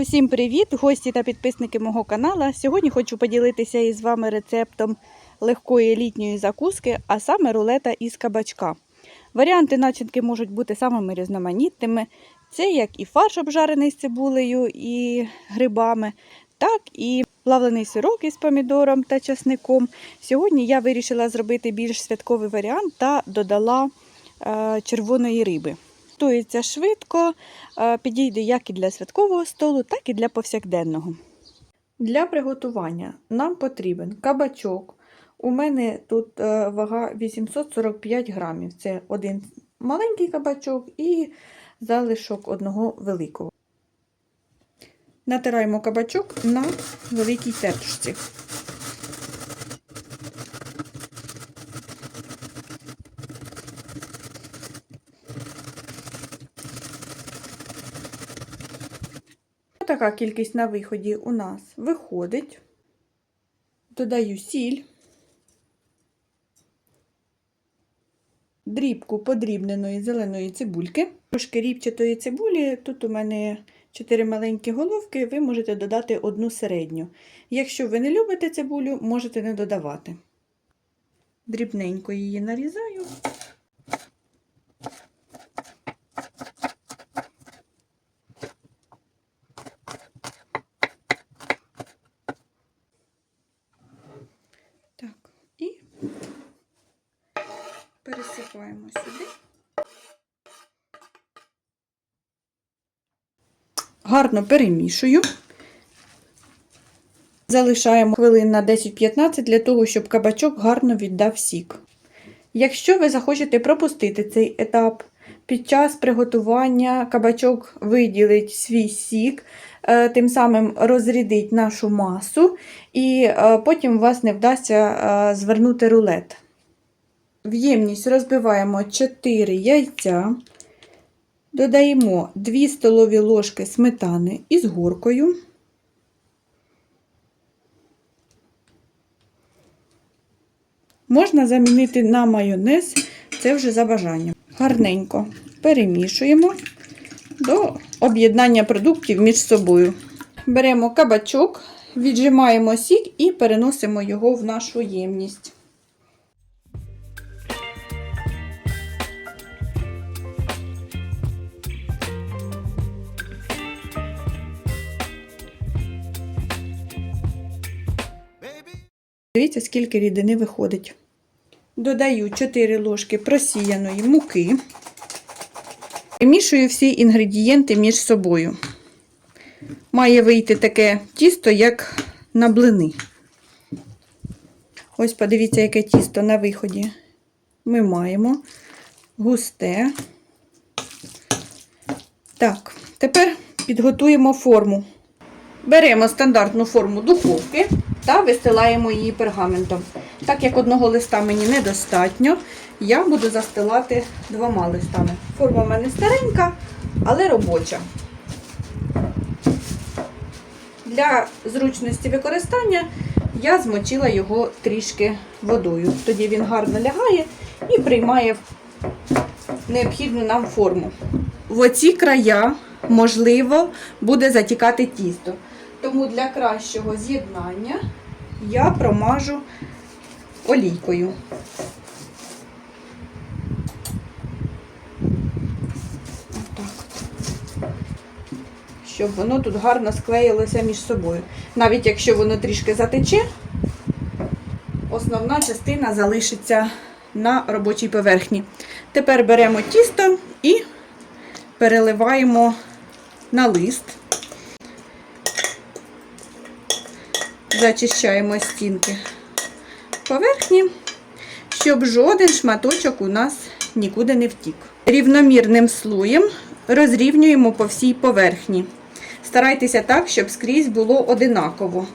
Усім привіт, гості та підписники мого каналу. Сьогодні хочу поділитися із вами рецептом легкої літньої закуски, а саме рулета із кабачка. Варіанти начинки можуть бути самими різноманітними. Це як і фарш обжарений з цибулею і грибами, так і плавлений сирок із помідором та часником. Сьогодні я вирішила зробити більш святковий варіант та додала е, червоної риби. Готується швидко, е, підійде як і для святкового столу, так і для повсякденного. Для приготування нам потрібен кабачок. У мене тут е, вага 845 грамів. Це один маленький кабачок і залишок одного великого. Натираємо кабачок на великій тертушці. Така кількість на виході у нас виходить. Додаю сіль, дрібку подрібненої зеленої цибульки, трошки ріпчатої цибулі. Тут у мене 4 маленькі головки, ви можете додати одну середню. Якщо ви не любите цибулю, можете не додавати. Дрібненько її нарізаю. Так, і пересипаємо сюди. Гарно перемішую. Залишаємо хвилин на 10-15 для того, щоб кабачок гарно віддав сік. Якщо ви захочете пропустити цей етап, під час приготування кабачок виділить свій сік, е, тим самим розрідить нашу масу, і е, потім у вас не вдасться е, звернути рулет. В ємність розбиваємо 4 яйця, додаємо 2 столові ложки сметани із горкою. Можна замінити на майонез, це вже за бажанням. Гарненько перемішуємо до об'єднання продуктів між собою. Беремо кабачок, віджимаємо сік і переносимо його в нашу ємність. Дивіться, скільки рідини виходить. Додаю 4 ложки просіяної муки. Вимішую всі інгредієнти між собою. Має вийти таке тісто, як на блини. Ось подивіться, яке тісто на виході. Ми маємо густе. Так, тепер підготуємо форму. Беремо стандартну форму духовки та вистилаємо її пергаментом. Так як одного листа мені недостатньо, я буду застилати двома листами. Форма в мене старенька, але робоча. Для зручності використання я змочила його трішки водою. Тоді він гарно лягає і приймає необхідну нам форму. В оці края, можливо, буде затікати тісто. Тому для кращого з'єднання я промажу олійкою. Щоб воно тут гарно склеїлося між собою. Навіть якщо воно трішки затече, основна частина залишиться на робочій поверхні. Тепер беремо тісто і переливаємо на лист. Зачищаємо стінки поверхні, щоб жоден шматочок у нас нікуди не втік. Рівномірним слоєм розрівнюємо по всій поверхні. Старайтеся так, щоб скрізь було одинаково.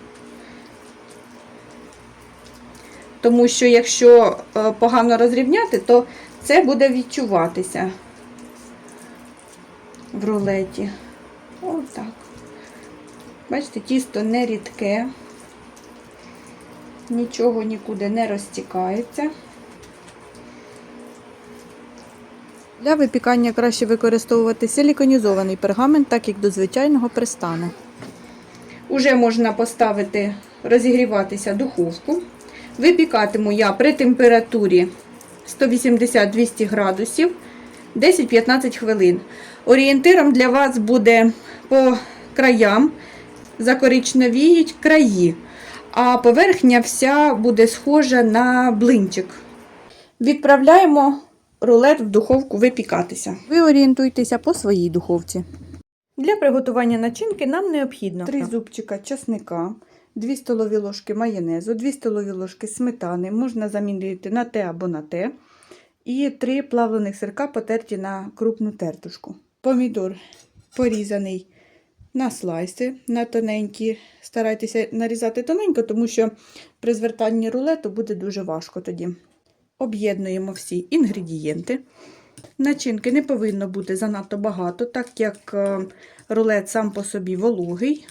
Тому що, якщо е, погано розрівняти, то це буде відчуватися в рулеті. Отак. Бачите, тісто не рідке нічого нікуди не розтікається. Для випікання краще використовувати силіконізований пергамент, так як до звичайного пристане. Уже можна поставити розігріватися духовку. Випікатиму я при температурі 180-200 градусів 10-15 хвилин. Орієнтиром для вас буде по краям закоричневіють краї, а поверхня вся буде схожа на блинчик. Відправляємо рулет в духовку випікатися. Ви орієнтуйтеся по своїй духовці. Для приготування начинки нам необхідно 3 зубчика чесника, 2 столові ложки майонезу, 2 столові ложки сметани, можна замінити на те або на те, і 3 плавлених сирка потерті на крупну тертушку. Помідор порізаний на слайси, на тоненькі. Старайтеся нарізати тоненько, тому що при звертанні рулету буде дуже важко тоді. Об'єднуємо всі інгредієнти. Начинки не повинно бути занадто багато, так як е, рулет сам по собі вологий.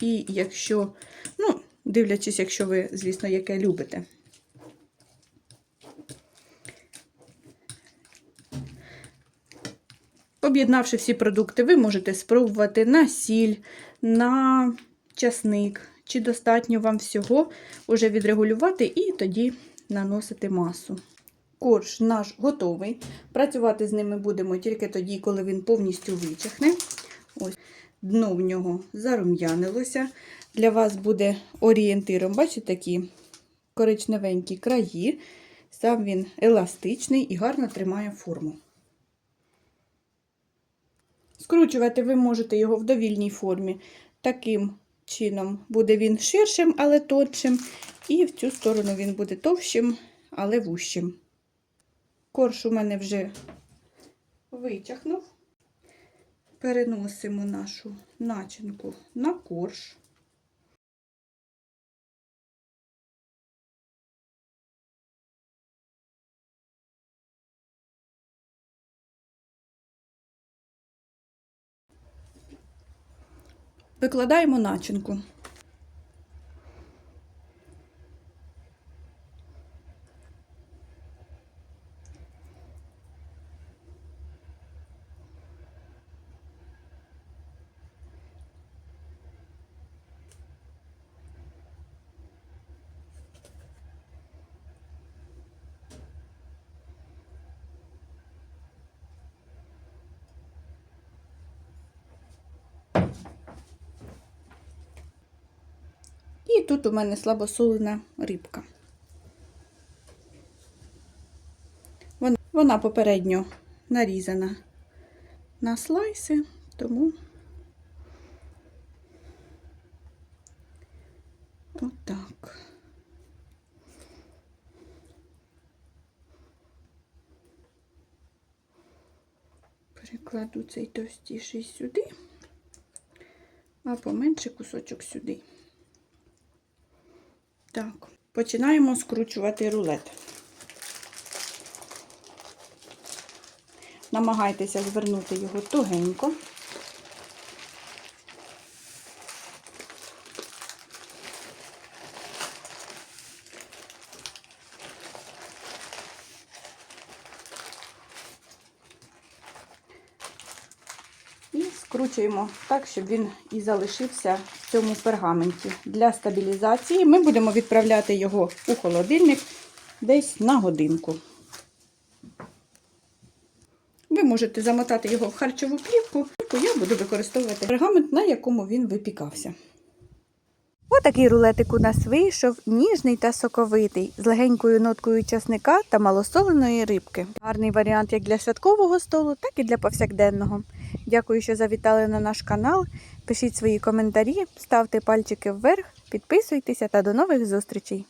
І якщо, ну, дивлячись, якщо ви, звісно, яке любите. Об'єднавши всі продукти, ви можете спробувати на сіль, на часник, чи достатньо вам всього уже відрегулювати і тоді наносити масу. Корж наш готовий. Працювати з ними будемо тільки тоді, коли він повністю вичахне. Ось, Дно в нього зарум'янилося. Для вас буде орієнтиром, бачите, такі коричневенькі краї. Сам він еластичний і гарно тримає форму. Скручувати ви можете його в довільній формі. Таким чином буде він ширшим, але тоншим. І в цю сторону він буде товщим, але вущим. Корж у мене вже витягнув. Переносимо нашу начинку на корж. Викладаємо начинку. Тут у мене слабосолена рибка. Вона, попередньо нарізана на слайси, тому отак. Перекладу цей товстіший сюди, а поменше кусочок сюди. Так, починаємо скручувати рулет. Намагайтеся звернути його тугенько. І скручуємо так, щоб він і залишився цьому пергаменті. Для стабілізації ми будемо відправляти його у холодильник десь на годинку. Ви можете замотати його в харчову плівку, я буду використовувати пергамент, на якому він випікався. Отакий рулетик у нас вийшов, ніжний та соковитий, з легенькою ноткою часника та малосоленої рибки. Гарний варіант як для святкового столу, так і для повсякденного. Дякую, що завітали на наш канал. Пишіть свої коментарі, ставте пальчики вверх, підписуйтеся та до нових зустрічей!